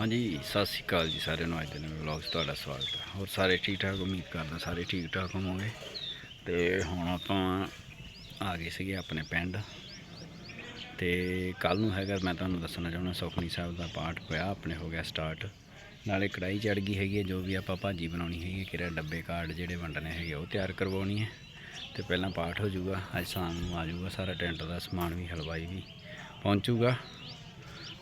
ਹਾਂਜੀ, ਸਤਿ ਸ਼੍ਰੀ ਅਕਾਲ ਜੀ ਸਾਰਿਆਂ ਨੂੰ। ਅੱਜ ਦੇ ਨਵੇਂ ਵਲੌਗ 'ਚ ਤੁਹਾਡਾ ਸਵਾਗਤ ਹੈ। ਹੋਰ ਸਾਰੇ ਠੀਕ ਠਾਕ? ਉਮੀਦ ਕਰਦਾ ਸਾਰੇ ਠੀਕ ਠਾਕ ਹੋਵੋਗੇ। ਤੇ ਹੁਣ ਆਪਾਂ ਆ ਗਏ ਸੀਗੇ ਆਪਣੇ ਪਿੰਡ। ਤੇ ਕੱਲ ਨੂੰ ਹੈਗਾ, ਮੈਂ ਤੁਹਾਨੂੰ ਦੱਸਣਾ ਚਾਹੁੰਦਾ ਸੁਖਨੀ ਸਾਹਿਬ ਦਾ ਪਾਠ ਪਿਆ ਆਪਣੇ ਹੋ ਗਿਆ ਸਟਾਰਟ ਨਾਲੇ ਕੜਾਈ ਚੜ ਗਈ ਹੈਗੀ ਹੈ, ਜੋ ਵੀ ਆਪਾਂ ਭਾਜੀ ਬਣਾਉਣੀ ਹੈਗੀ ਹੈ, ਕਿਹੜਾ ਡੱਬੇ ਕਾਰਡ, ਜਿਹੜੇ ਵੰਡਣੇ ਹੈਗੇ, ਉਹ ਤਿਆਰ ਕਰਵਾਉਣੀ ਹੈ। ਤੇ ਪਹਿਲਾਂ ਪਾਠ ਹੋ ਜਾਊਗਾ, ਅੱਜ ਸ਼ਾਮ ਨੂੰ ਆ ਜਾਊਗਾ, ਸਾਰਾ ਟੈਂਟ ਦਾ ਸਮਾਨ ਵੀ, ਹਲਵਾਈ ਵੀ ਪਹੁੰਚੂਗਾ।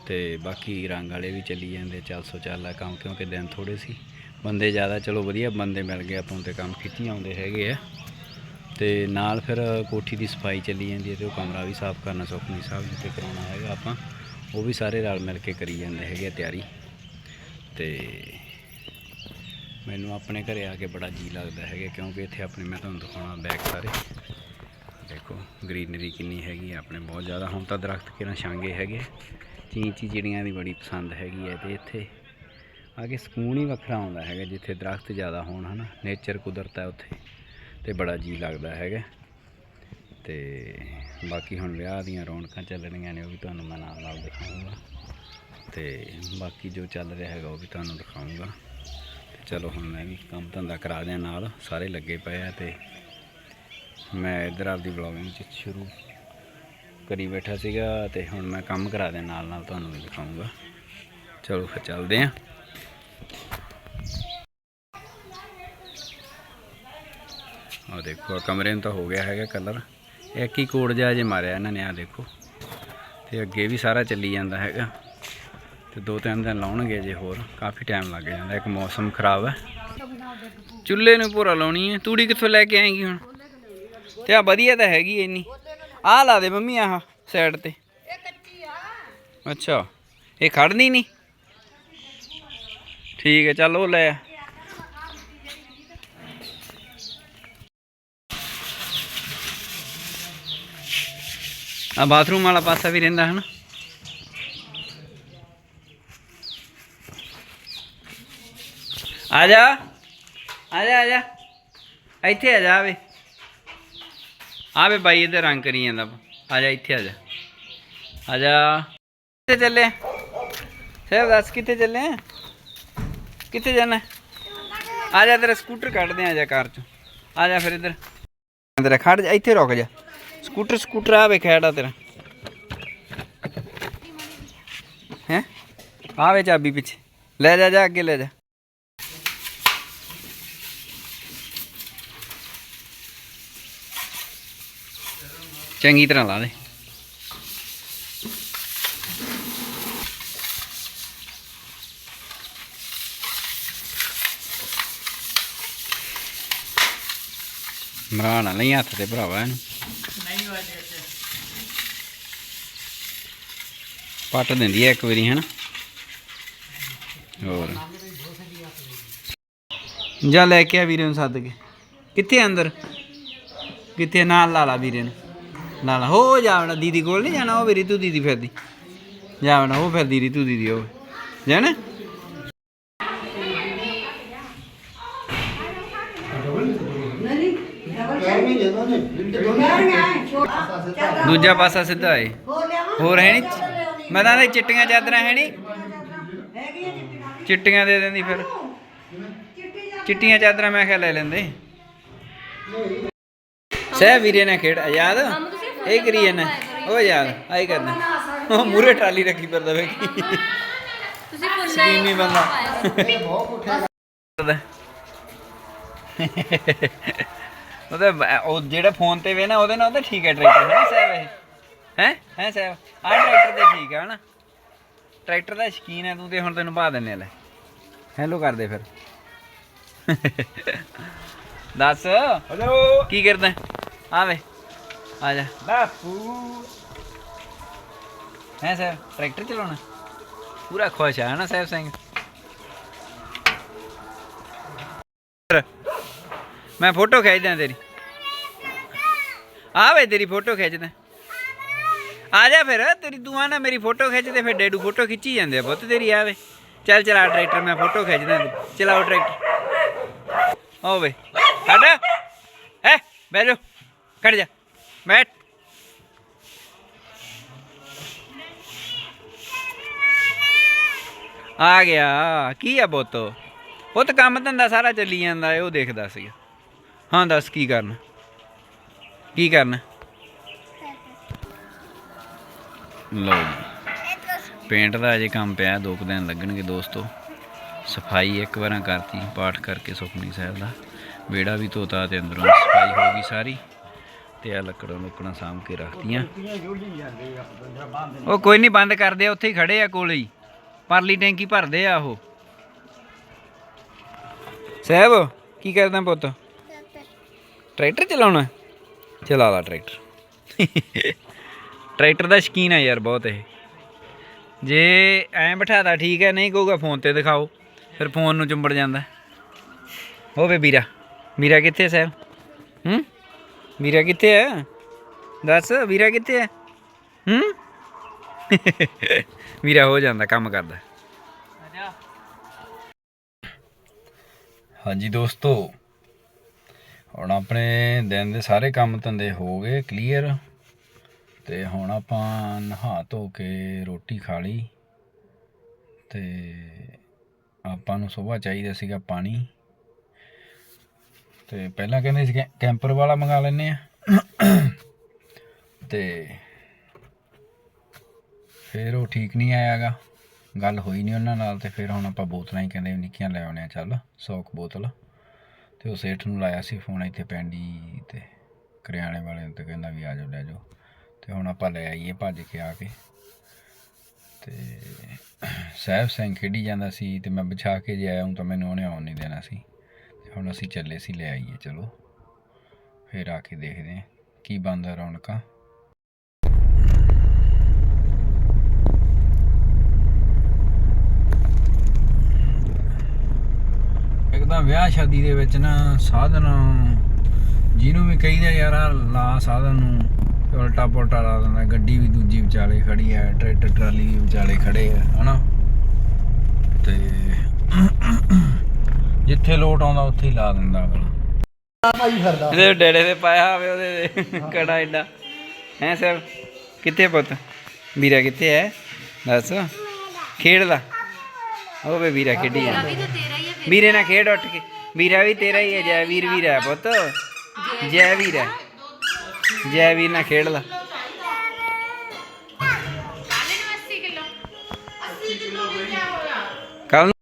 ਤੇ ਬਾਕੀ ਰੰਗ ਵਾਲੇ ਵੀ ਚੱਲੀ ਜਾਂਦੇ, ਚੱਲ ਸੋ ਚੱਲ ਆ ਕੰਮ, ਕਿਉਂਕਿ ਦਿਨ ਥੋੜੇ ਸੀ। ਬੰਦੇ ਜ਼ਿਆਦਾ, ਚਲੋ ਵਧੀਆ ਬੰਦੇ ਮਿਲ ਗਏ, ਆਪਾਂ ਨੂੰ ਤੇ ਕੰਮ ਖਿੱਚੀ ਆਉਂਦੇ ਹੈਗੇ ਆ। ਤੇ ਨਾਲ ਫਿਰ ਕੋਠੀ ਦੀ ਸਫ਼ਾਈ ਚੱਲੀ ਜਾਂਦੀ ਹੈ ਤੇ ਉਹ ਕਮਰਾ ਵੀ ਸਾਫ਼ ਕਰਨਾ ਸੁਖਨੀ ਸਾਹਿਬ ਜਿੱਥੇ ਕਰਾਉਣਾ ਹੈਗਾ ਆਪਾਂ। ਉਹ ਵੀ ਸਾਰੇ ਰਲ ਮਿਲ ਕੇ ਕਰੀ ਜਾਂਦੇ ਹੈਗੇ ਆ ਤਿਆਰੀ। ਤੇ ਮੈਨੂੰ ਆਪਣੇ ਘਰੇ ਆ ਕੇ ਬੜਾ ਜੀ ਲੱਗਦਾ ਹੈਗਾ, ਕਿਉਂਕਿ ਇੱਥੇ ਆਪਣੇ, ਮੈਂ ਤੁਹਾਨੂੰ ਦਿਖਾਉਣਾ ਬੈਕ ਸਾਰੇ। ਦੇਖੋ ਗ੍ਰੀਨਰੀ ਕਿੰਨੀ ਹੈਗੀ ਆਪਣੇ, ਬਹੁਤ ਜ਼ਿਆਦਾ। ਹੁਣ ਤਾਂ ਦਰਖਤ ਕਿਹਨਾਂ ਛਾਂਗੇ ਹੈਗੇ। ਚੀਂ-ਚੀਂ ਚਿੜੀਆਂ ਦੀ ਬੜੀ ਪਸੰਦ ਹੈਗੀ ਹੈ ਤੇ ਇੱਥੇ ਆ ਕੇ ਸਕੂਨ ਹੀ ਵੱਖਰਾ ਆਉਂਦਾ ਹੈਗਾ, ਜਿੱਥੇ ਦਰਖਤ ਜ਼ਿਆਦਾ ਹੋਣ ਹਨਾ ਨੇਚਰ ਕੁਦਰਤ ਹੈ ਉੱਥੇ, ਤੇ ਬੜਾ ਜੀ ਲੱਗਦਾ ਹੈਗਾ। ਤੇ ਬਾਕੀ ਹੁਣ ਵਿਆਹ ਦੀਆਂ ਰੌਣਕਾਂ ਚੱਲ ਨੇ, ਉਹ ਵੀ ਤੁਹਾਨੂੰ ਮੈਂ ਨਾਲ ਨਾਲ ਦਿਖਾਊਂਗਾ ਤੇ ਬਾਕੀ ਜੋ ਚੱਲ ਰਿਹਾ ਹੈਗਾ, ਉਹ ਵੀ ਤੁਹਾਨੂੰ ਦਿਖਾਊਂਗਾ ਤੇ ਚਲੋ ਹੁਣ ਮੈਂ ਵੀ ਕੰਮ ਧੰਦਾ ਕਰਾ ਦਿਆਂ ਨਾਲ, ਸਾਰੇ ਲੱਗੇ ਪਏ ਆ ਤੇ ਮੈਂ ਇੱਧਰ ਆਪਦੀ ਵਲੌਗਿੰਗ ਚ ਸ਼ੁਰੂ ਕਰੀ ਬੈਠਾ ਸੀਗਾ ਤੇ ਹੁਣ ਮੈਂ ਕੰਮ ਕਰਾ ਦਿਆਂ ਨਾਲ ਨਾਲ ਤੁਹਾਨੂੰ ਵੀ ਦਿਖਾਊਂਗਾ ਚਲੋ ਫਿਰ ਚੱਲਦੇ ਆਂ। ਆ ਦੇਖੋ ਕਮਰੇ ਨੂੰ ਤਾਂ ਹੋ ਗਿਆ ਹੈਗਾ ਕਲਰ ਇੱਕ ਹੀ ਕੋਡ ਜਿਹਾ ਜੇ ਮਾਰਿਆ ਇਹਨਾਂ ਨੇ ਆ ਦੇਖੋ। ਤੇ ਅੱਗੇ ਵੀ ਸਾਰਾ ਚੱਲੀ ਜਾਂਦਾ ਹੈਗਾ। ਤੇ ਦੋ ਤਿੰਨ ਦਿਨ ਲਾਉਣਗੇ ਜੇ ਹੋਰ, ਕਾਫੀ ਟਾਈਮ ਲੱਗ ਜਾਂਦਾ। ਇੱਕ ਮੌਸਮ ਖਰਾਬ ਹੈ। ਚੁੱਲ੍ਹੇ ਨੂੰ ਪੂਰਾ ਲਾਉਣੀ ਹੈ। ਤੂੜੀ ਕਿੱਥੋਂ ਲੈ ਕੇ ਆਏਗੀ ਹੁਣ? ਤੇ ਆ ਵਧੀਆ ਤਾਂ ਹੈਗੀ ਇੰਨੀ। ਆਹ ਲਾ ਦੇ ਮੰਮੀ ਆਹ ਸਾਈਡ ਤੇ। ਅੱਛਾ, ਇਹ ਖੜਨੀ ਨਹੀਂ ਠੀਕ ਹੈ, ਚੱਲ ਉਹ ਲੈ ਆ। ਬਾਥਰੂਮ ਵਾਲਾ ਪਾਸਾ ਵੀ ਰਹਿੰਦਾ ਹਨ? ਆ ਜਾ ਆ ਜਾ ਆ ਜਾ। ਇੱਥੇ ਆ ਜਾ ਵੇ ਆ ਵੇ ਬਾਈ, ਇਹਦੇ ਰੰਗ ਕਰੀ ਜਾਂਦਾ ਆ ਜਾ ਇੱਥੇ ਆ ਜਾ। ਆ ਜਾ। ਕਿੱਥੇ ਚੱਲੇ? ਸਾਹਿਬ, ਦੱਸ ਕਿੱਥੇ ਚੱਲੇ ਆ? ਕਿੱਥੇ ਜਾਣਾ? ਆ ਜਾ ਤੇਰਾ ਸਕੂਟਰ ਕੱਢਦੇ ਆ ਜਾ ਕਾਰ ਚੋਂ। ਆ ਜਾ ਫਿਰ ਇੱਧਰ। ਤੇਰਾ ਖੜ ਜਾ, ਇੱਥੇ ਰੁਕ ਜਾ। ਸਕੂਟਰ ਸਕੂਟਰ ਆ ਵੇ ਖੈੜਾ ਤੇਰਾ। ਹੈ? ਆਵੇ ਚਾਬੀ ਪਿੱਛੇ। ਲੈ ਜਾ ਜਾ ਅੱਗੇ ਲੈ ਜਾ। ਚੰਗੀ ਤਰ੍ਹਾਂ ਲਾ ਦੇ। ਮਰਾਣਾ ਲਈ ਹੱਥ ਤੇ ਭਰਾਵਾ ਇਹਨੂੰ। ਪੱਟ ਦਿੰਦੀ ਹੈ ਇੱਕ ਵਾਰੀ ਹਨਾ? ਹੋਰ। ਜਾ ਲੈ ਕੇ ਆ ਵੀਰੇ ਨੂੰ ਸੱਦ ਕੇ। ਕਿੱਥੇ ਆ ਅੰਦਰ? ਕਿੱਥੇ ਨਾਲ ਲਾ ਲਾ ਵੀਰੇ ਨੂੰ। ਨਾ ਨਾ, ਹੋ ਜਾਣਾ ਦੀਦੀ ਕੋਲ ਨਹੀਂ ਜਾਣਾ, ਉਹ ਵੀ ਰਿਤੂ ਦੀਦੀ ਫਿਰਦੀ। ਜਾਵਣਾ ਉਹ ਫਿਰਦੀ, ਰਿਤੂ ਦੀਦੀ, ਉਹ। ਜਾਣਾ? ਦੂਜਾ ਪਾਸਾ ਸਿੱਧਾ ਏ। ਹੋਰ ਹੈ ਨਹੀਂ? ਮੈਂ ਤਾਂ ਚਿੱਟੀਆਂ ਚਾਦਰਾਂ ਹੈ ਨਹੀਂ। ਚਿੱਟੀਆਂ ਦੇ ਦਿੰਦੀ ਫਿਰ। ਚਿੱਟੀਆਂ ਚਾਦਰਾਂ ਮੈਂ ਕਿਹਾ ਲੈ ਲੈਂਦੇ। ਸਹਿ ਵੀਰੇ ਨੇ ਖੇਡ, ਯਾਦ? ਇਹ ਕਰੀ ਜਾਂਦਾ ਉਹ ਯਾਦ ਆਈ ਕਰਨਾ। ਉਹ ਮੂਰੇ ਟਰਾਲੀ ਰੱਖੀ ਫਿਰਦਾ ਵੇ। ਤੁਸੀਂ ਫੁੱਲ ਸਕੀਮੀ ਬੰਦਾ। ਉਹਦਾ ਬ- ਉਹ ਜਿਹੜਾ ਫੋਨ ਤੇ ਵੇ ਨਾ ਉਹਦੇ ਨਾਲ ਉਹਦਾ ਠੀਕ ਹੈ ਟਰੈਕਟਰ ਹੈ ਨਾ ਸਾਹਿਬ ਇਹ? ਹੈ? ਹੈ ਸਾਹਿਬ? ਆਹ ਟਰੈਕਟਰ ਤੇ ਠੀਕ ਹੈ ਹਨਾ? ਟਰੈਕਟਰ ਦਾ ਸ਼ਕੀਨ ਹੈ ਤੂੰ ਤੇ ਹੁਣ ਤੈਨੂੰ ਪਾ ਦਿੰਨੇ ਆ ਲੈ। ਹੈਲੋ ਕਰ ਦੇ ਫਿਰ। ਦੱਸ। ਹੈਲੋ ਕੀ ਕਰਦਾ? ਆ ਵੇ। ਆ ਜਾ ਬਾਪੂ ਹੈ ਸਾਹਿਬ ਟਰੈਕਟਰ ਚਲਾਉਣਾ ਪੂਰਾ ਖੁਸ਼ ਆ ਨਾ ਸਾਹਿਬ ਸਿੰਘ ਮੈਂ ਫੋਟੋ ਖਿੱਚਦਾ ਤੇਰੀ ਆ ਵੇ ਤੇਰੀ ਫੋਟੋ ਖਿੱਚਦਾ ਆ ਜਾ ਫਿਰ ਤੇਰੀ ਤੂੰ ਆ ਨਾ ਮੇਰੀ ਫੋਟੋ ਖਿੱਚਦੇ ਫਿਰ ਡੈਡੂ ਫੋਟੋ ਖਿੱਚੀ ਜਾਂਦੇ ਆ ਪੁੱਤ ਤੇਰੀ ਆਵੇ ਚੱਲ ਚਲਾ ਟਰੈਕਟਰ ਮੈਂ ਫੋਟੋ ਖਿੱਚਦਾ। ਚਲਾਓ ਟਰੈਕਟਰ ਓਵੇ ਹਟ ਹੈ ਬਹਿ ਜਾ ਖੜ ਜਾ ਬੈਠ ਆ ਗਿਆ। ਕੀ ਆ ਬੋਤ ਉਹ ਤਾਂ ਕੰਮ ਧੰਦਾ ਸਾਰਾ ਚੱਲੀ ਜਾਂਦਾ ਉਹ ਦੇਖਦਾ ਸੀ ਹਾਂ, ਦੱਸ ਕੀ ਕਰਨਾ? ਕੀ ਕਰਨਾ? ਲਓ ਜੀ। ਪੇਂਟ ਦਾ ਅਜੇ ਕੰਮ ਪਿਆ, ਦੋ ਕੁ ਦਿਨ ਲੱਗਣਗੇ ਦੋਸਤੋ। ਸਫ਼ਾਈ ਇੱਕ ਵਾਰਾਂ ਕਰਤੀ, ਪਾਠ ਕਰਕੇ ਸੁਖਮਨੀ ਸਾਹਿਬ ਦਾ। ਵਿਹੜਾ ਵੀ ਧੋਤਾ ਤੇ ਅੰਦਰੋਂ ਸਫ਼ਾਈ ਹੋ ਗਈ ਸਾਰੀ। ਤੇ ਆ ਲੱਕੜਾਂ ਲੁੱਕੜਾਂ ਸਾਂਭ ਕੇ ਰੱਖਤੀਆਂ। ਉਹ ਕੋਈ ਨਹੀਂ ਬੰਦ ਕਰਦੇ ਉੱਥੇ ਹੀ ਖੜੇ ਆ ਕੋਲੇ ਹੀ। ਪਰਲੀ ਟੈਂਕੀ ਭਰਦੇ ਆ ਉਹ। ਸਾਹਿਬ ਕੀ ਕਰਦਾ ਪੁੱਤ? ਟਰੈਕਟਰ ਚਲਾਉਣਾ? ਚਲਾ ਲਾ ਟਰੈਕਟਰ। ਟਰੈਕਟਰ ਦਾ ਸ਼ਕੀਨ ਆ ਯਾਰ ਬਹੁਤ ਇਹ। ਜੇ ਐਂ ਬਿਠਾਦਾ ਠੀਕ ਹੈ ਨਹੀਂ ਕਹੂਗਾ ਫੋਨ ਤੇ ਦਿਖਾਓ ਫਿਰ ਫੋਨ ਨੂੰ ਚੁੰਬੜ ਜਾਂਦਾ। ਹੋਵੇ ਵੀਰਾ ਵੀਰਾ ਕਿੱਥੇ ਸਾਹਿਬ? ਹੂੰ? ਵੀਰਾ ਕਿੱਥੇ ਹੈ ਦੱਸ ਵੀਰਾ ਕਿੱਥੇ ਹੈ ਹੂੰ ਵੀਰਾ ਹੋ ਜਾਂਦਾ ਕੰਮ ਕਰਦਾ ਹਾਂਜੀ ਦੋਸਤੋ ਹੁਣ ਆਪਣੇ ਦਿਨ ਦੇ ਸਾਰੇ ਕੰਮ ਧੰਦੇ ਹੋ ਗਏ ਕਲੀਅਰ ਤੇ ਹੁਣ ਆਪਾਂ ਨਹਾ ਧੋ ਕੇ ਰੋਟੀ ਖਾ ਲਈ ਤੇ ਆਪਾਂ ਨੂੰ ਸਵੇਰ ਚਾਹੀਦਾ ਸੀਗਾ ਪਾਣੀ ਤੇ ਪਹਿਲਾਂ ਕਹਿੰਦੇ ਸੀ ਕੈ- ਕੈਂਪਰ ਵਾਲਾ ਮੰਗਾ ਲੈਨੇ ਆ। ਤੇ ਫਿਰ ਉਹ ਠੀਕ ਨਹੀਂ ਆਇਆਗਾ। ਗੱਲ ਹੋਈ ਨਹੀਂ ਉਹਨਾਂ ਨਾਲ ਤੇ ਫਿਰ ਹੁਣ ਆਪਾਂ ਬੋਤਲਾਂ ਹੀ ਕਹਿੰਦੇ ਵੀ ਨਿੱਕੀਆਂ ਲੈ ਆਉਣੇ ਆ, ਚੱਲ 100 ਕੁ ਬੋਤਲ। ਤੇ ਉਹ ਸੇਠ ਨੂੰ ਲਾਇਆ ਸੀ ਫੋਨ ਇੱਥੇ ਪੈਂਡੀ ਤੇ ਕਰਿਆਣੇ ਵਾਲੇ ਨੂੰ ਤੇ ਕਹਿੰਦਾ ਵੀ ਆ ਜਾਓ, ਲੈ ਜਾਓ। ਤੇ ਹੁਣ ਆਪਾਂ ਲੈ ਆਈਏ ਭੱਜ ਕੇ ਆ ਕੇ। ਤੇ ਸਾਹਿਬ ਸਿੰਘ ਖੇਡੀ ਜਾਂਦਾ ਸੀ ਤੇ ਮੈਂ ਵਿਛਾ ਕੇ ਜੇ ਆਇਆ ਹੂੰ ਤਾਂ ਮੈਨੂੰ ਉਹਨੇ ਆਉਣ ਨਹੀਂ ਦੇਣਾ ਸੀ। ਹੁਣ ਅਸੀਂ ਚੱਲੇ ਸੀ, ਲੈ ਆਈਏ, ਚਲੋ। ਫਿਰ ਆ ਕੇ ਦੇਖਦੇ ਹਾਂ ਕੀ ਬੰਦਾ ਰੌਣਕਾਂ। ਇੱਕ ਤਾਂ ਵਿਆਹ ਸ਼ਾਦੀ ਦੇ ਵਿੱਚ ਨਾ ਸਾਧਨ, ਜਿਹਨੂੰ ਵੀ ਕਹੀਦਾ ਯਾਰ, ਆਹ ਲਾ ਸਾਧਨ ਨੂੰ ਉਲਟਾ ਪੁਲਟਾ ਲਾ ਦਿੰਦਾ। ਗੱਡੀ ਵੀ ਦੂਜੀ ਵਿਚਾਲੇ ਖੜੀ ਹੈ, ਟਰੈਕਟਰ ਟਰਾਲੀ ਵੀ ਵਿਚਾਲੇ ਖੜੇ ਆ ਹਨਾ? ਤੇ ਜਿੱਥੇ ਲੋਟ ਆਉਂਦਾ ਉੱਥੇ ਹੀ ਲਾ ਦਿੰਦਾ ਅਗਲਾ। ਭਾਈ ਫਿਰਦਾ ਇਹਦੇ ਡੇੜੇ ਤੇ ਪਾਇਆ ਹੋਵੇ ਉਹਦੇ ਤੇ ਕੜਾ ਐਡਾ ਹੈ ਸਰ ਕਿੱਥੇ ਪੁੱਤ? ਵੀਰਾ ਕਿੱਥੇ ਹੈ ਦੱਸ। ਖੇਡਦਾ ਹੋਵੇ ਵੀਰਾ ਖੇਡੀ ਜਾਂਦਾ। ਵੀ ਹੀ ਹੈ ਫਿਰ ਵੀਰੇ ਨਾਲ ਖੇਡ ਉੱਠ ਕੇ। ਵੀਰਾ ਵੀ ਤੇਰਾ ਹੀ ਹੈ ਜੈ ਵੀਰ ਵੀਰ ਹੈ ਪੁੱਤ। ਜੈ ਵੀਰ ਹੈ ਜੈ ਵੀਰ ਨਾਲ ਖੇਡ ਲਾ। ਕਾਲੇ ਨੂੰ 80 ਕਿਲੋ। 80 ਕਿਲੋ ਵੀ ਕਿਆ ਹੋਇਆ ਕੱਲ